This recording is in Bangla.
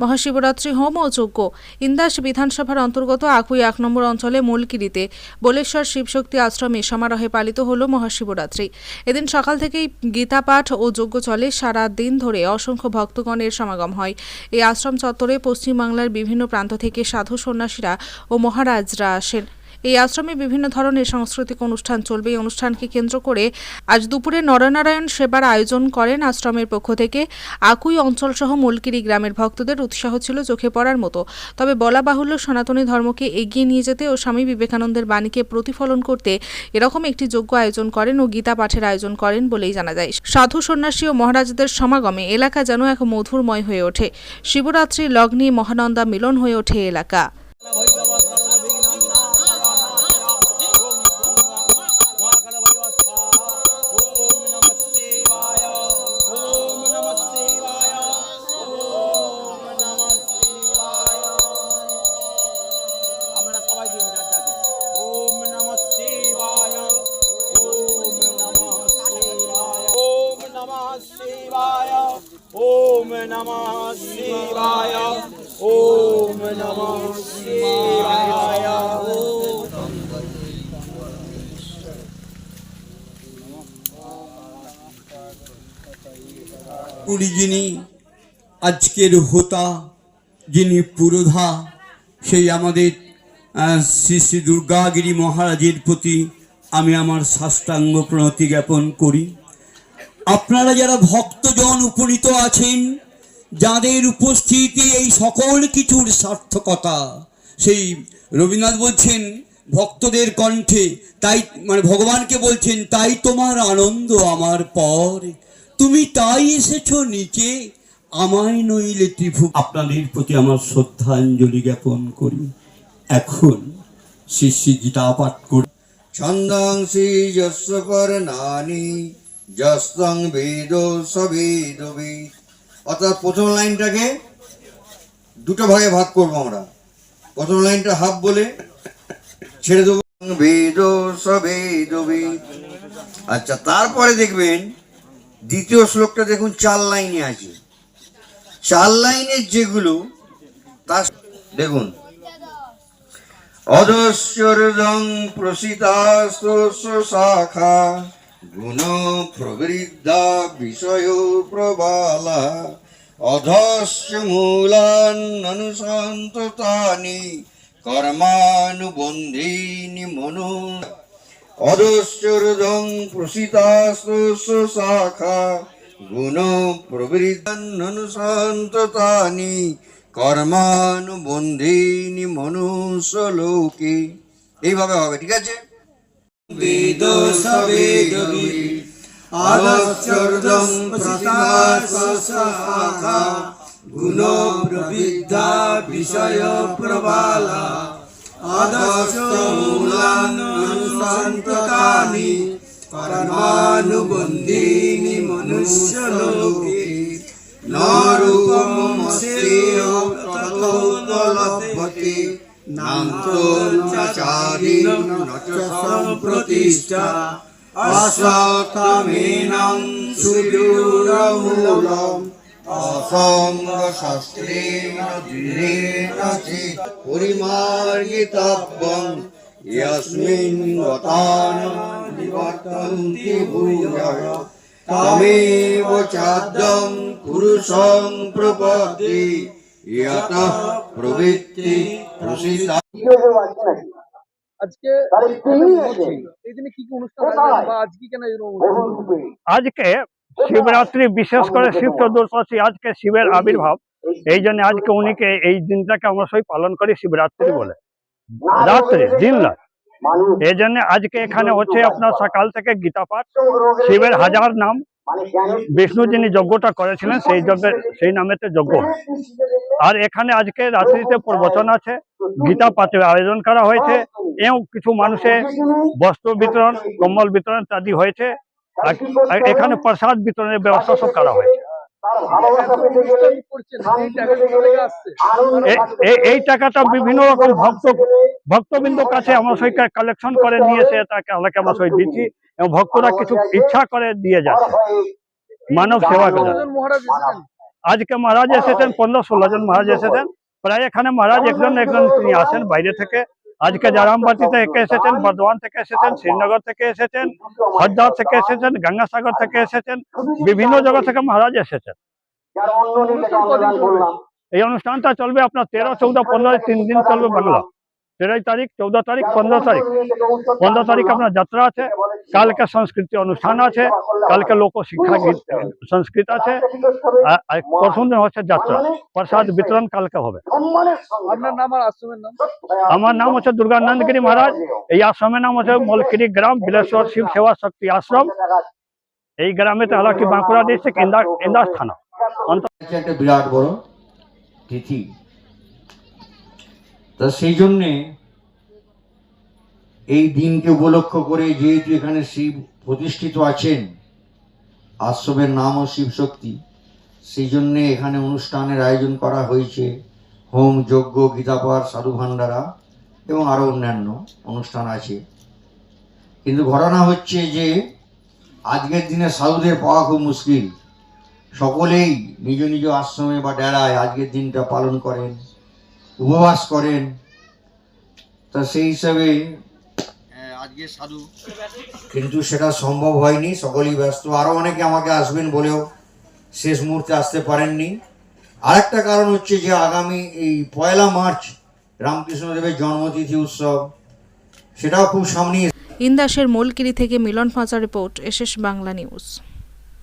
মহাশিবরাত্রি হোম ও যজ্ঞ। ইন্দাস বিধানসভার অন্তর্গত আকুই এক নম্বর অঞ্চলে মূলকিরিতে বলেশ্বর শিবশক্তি আশ্রমে সমারোহে পালিত হল মহাশিবরাত্রি। এদিন সকাল থেকেই গীতা পাঠ ও যজ্ঞ চলে, সারা দিন ধরে অসংখ্য ভক্তগণের সমাগম হয়। এই আশ্রম চত্বরে পশ্চিমবাংলার বিভিন্ন প্রান্ত থেকে সাধু সন্ন্যাসীরা ও মহারাজরা আসেন। এই আশ্রমে বিভিন্ন ধরনের সাংস্কৃতিক অনুষ্ঠান চলবে। এই অনুষ্ঠানকে কেন্দ্র করে আজ দুপুরে নরনারায়ণ সেবার আয়োজন করেন আশ্রমের পক্ষ থেকে। আকুই অঞ্চলসহ মলকিরি গ্রামের ভক্তদের উৎসাহ ছিল চোখে পড়ার মতো। তবে বলা বাহুল্য, সনাতনী ধর্মকে এগিয়ে নিয়ে যেতে ও স্বামী বিবেকানন্দের বাণীকে প্রতিফলন করতে এরকম একটি যোগ্য আয়োজন করেন ও গীতা পাঠের আয়োজন করেন বলেই জানা যায়। সাধু সন্ন্যাসী ও মহারাজদের সমাগমে এলাকা যেন এক মধুরময় হয়ে ওঠে। শিবরাত্রি লগ্নে মহানন্দা মিলন হয়ে ওঠে এলাকা। শিবায় যিনি আজকের হোতা যিনি পুরোধা সেই আমাদের শ্রী শ্রী দুর্গাগিরি মহারাজের প্রতি আমি আমার সাষ্টাঙ্গ প্রণতি জ্ঞাপন করি। আপনারা যারা ভক্তজন উপনীত আছেন যাদের উপস্থিতি এই সকল কিছুর সার্থকতা সেই রবীন্দ্রনাথ বলছেন ভক্তদের কণ্ঠে তাই মানে ভগবানকে বলছেন তাই তোমার আনন্দ আমার পর। তুমি তাই এসেছ নিচে আমায় নইলে ত্রিভু আপনাদের প্রতি আমার শ্রদ্ধাঞ্জলি জ্ঞাপন করি। এখন শিষ্যি গীতা পাঠ করি। ছন্দাংসি যস্য পরনানি যস্তং বেদ সবেদ বেদ অর্থাৎ প্রথম লাইনটাকে দুটো ভাগে ভাগ করব আমরা। প্রথম লাইনটা হাফ বলে ছেড়ে দেবো। আচ্ছা তারপরে দেখবেন দ্বিতীয় শ্লোকটা দেখুন, চার লাইনে আছে। চার লাইনের যেগুলো তা দেখুন। শাখা গুণ প্রবৃদ্ধা বিষয় প্রবালা। অধস্য মূলান্ননুসন্ততানি কর্মানুবন্ধীনি মনো। অধশ্বরদং প্রসিতাস্তস্য শাখা গুণ প্রবৃদ্ধান্ননুসন্ততানি কর্মানুবন্ধীনি মনুষ্য লোকে এইভাবে হবে, ঠিক আছে? বেদ সবেদ আদশ্চর্দং প্রসাশাখা গুণ প্রবৃদ্ধা বিষয় প্রবালা আদশ্চমূলানুসন্ততানি কর্মানুবন্ধীনি মনুষ্য লোকে ন রূপমস্যেয় ততোপলভ্যতে নান্তচারী ন সম্প্রতিষ্ঠা অসতমিনং সুদূরমূলম অসঙ্গশাস্ত্রেণ পরিমার্গিতব্যং ইয়স্মিন গতান নিবর্তন্তি ভূয়ঃ তমেব চাদ্যং পুরুষং প্রবৃত্তি প্রসিদ্ধা আজকে এই দিনে কি কি অনুষ্ঠান বা আজকে কেন আজকে শিবরাত্রি বিশেষ করে শিব চতুর্দশী আজকে শিবের আবির্ভাব। এই জন্য আজকে উনিকে এই দিনটাকে আমরা সবাই পালন করি শিবরাত্রি বলে। রাত্রি দিন রাত এই জন্য আজকে এখানে হচ্ছে আপনার সকাল থেকে গীতা পাঠ শিবের হাজার নাম। বিষ্ণু যিনি যজ্ঞটা করেছিলেন সেই যজ্ঞের সেই নামেতে যজ্ঞ। আর এখানে আজকে রাত্রিতে প্রবচন আছে গীতা পাঠের আয়োজন করা হয়েছে এবং কিছু মানুষের বস্ত্র বিতরণ কম্বল বিতরণ ইত্যাদি হয়েছে এখানে প্রসাদ বিতরণের ব্যবস্থা সব করা হয়েছে। এই টাকাটা বিভিন্ন রকম ভক্ত ভক্তবৃন্দ কাছে আমার সই কালেকশন করে নিয়েছে এটাকে আমাকে আমরা সই দিচ্ছি। এবং ভক্তরা কিছু ইচ্ছা করে দিয়ে যাচ্ছে। মানব সেবা করে। আজকে মহারাজ এসেছেন পনেরো ষোলো জন মহারাজ এসেছেন। প্রায় এখানে মহারাজ একজন একজন তিনি আসেন বাইরে থেকে। আজকে জারামবাটি থেকে এসেছেন বর্ধমান থেকে এসেছেন শ্রীনগর থেকে এসেছেন হরিদ্বার থেকে এসেছেন গঙ্গাসাগর থেকে এসেছেন বিভিন্ন জায়গা থেকে মহারাজ এসেছেন। এই অনুষ্ঠানটা চলবে আপনার তেরো চৌদ্দ পনেরো তিন দিন চলবে বাংলা। তেরোই তারিখ চৌদ্দ তারিখ পনেরো তারিখ। পনেরো তারিখ আপনার যাত্রা আছে কালকে সংস্কৃতি অনুষ্ঠান আছে কালকে লোক শিক্ষা সংস্কৃত আছে। প্রথম দিন হচ্ছে যাত্রা। প্রসাদ বিতরণ কালকে হবে। আপনার নাম আর আশ্রমের নাম? আমার নাম হচ্ছে দুর্গানন্দগিরি মহারাজ। এই আশ্রমের নাম হচ্ছে মলকিরি গ্রাম বিলেশ্বর শিব সেবা শক্তি আশ্রম। এই গ্রামেতে হলো কি বাঁকুড়া ডিস্ট্রিক্ট ইন্দাস থানা। একটা বিরাট বড় তিথি। তা সেই জন্যে এই দিনকে উপলক্ষ করে যেহেতু এখানে শিব প্রতিষ্ঠিত আছেন, আশ্রমের নামও শিব শক্তি, সেই জন্যে এখানে অনুষ্ঠানের আয়োজন করা হয়েছে হোম যজ্ঞ, গীতাপাঠ সাধু ভান্ডারা এবং আরও অন্যান্য অনুষ্ঠান আছে। কিন্তু ঘটনা হচ্ছে যে আজকের দিনে সাধুদের পাওয়া খুব মুশকিল। সকলেই নিজ নিজ আশ্রমে বা ডেরায় আজকের দিনটা পালন করেন। উপবাস করেন। তা সেই হিসাবে আজকে সাধু। কিন্তু সেটা সম্ভব হয়নি সকলেই ব্যস্ত। আরও অনেকে আমাকে আসবেন বলেও শেষ মুহূর্তে আসতে পারেননি। আরেকটা কারণ হচ্ছে যে আগামী এই পয়লা মার্চ রামকৃষ্ণদেবের জন্মতিথি উৎসব সেটাও খুব সামনে ইন্দাসের মোলকিরি থেকে মিলন ফাঁচা রিপোর্ট এসএস বাংলা নিউজ।